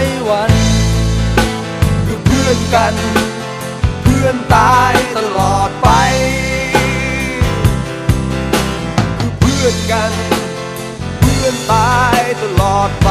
ายวันคือเพื่อนกัน เพื่อนตายตลอดไป คือเพื่อนกัน เพื่อนตายตลอดไป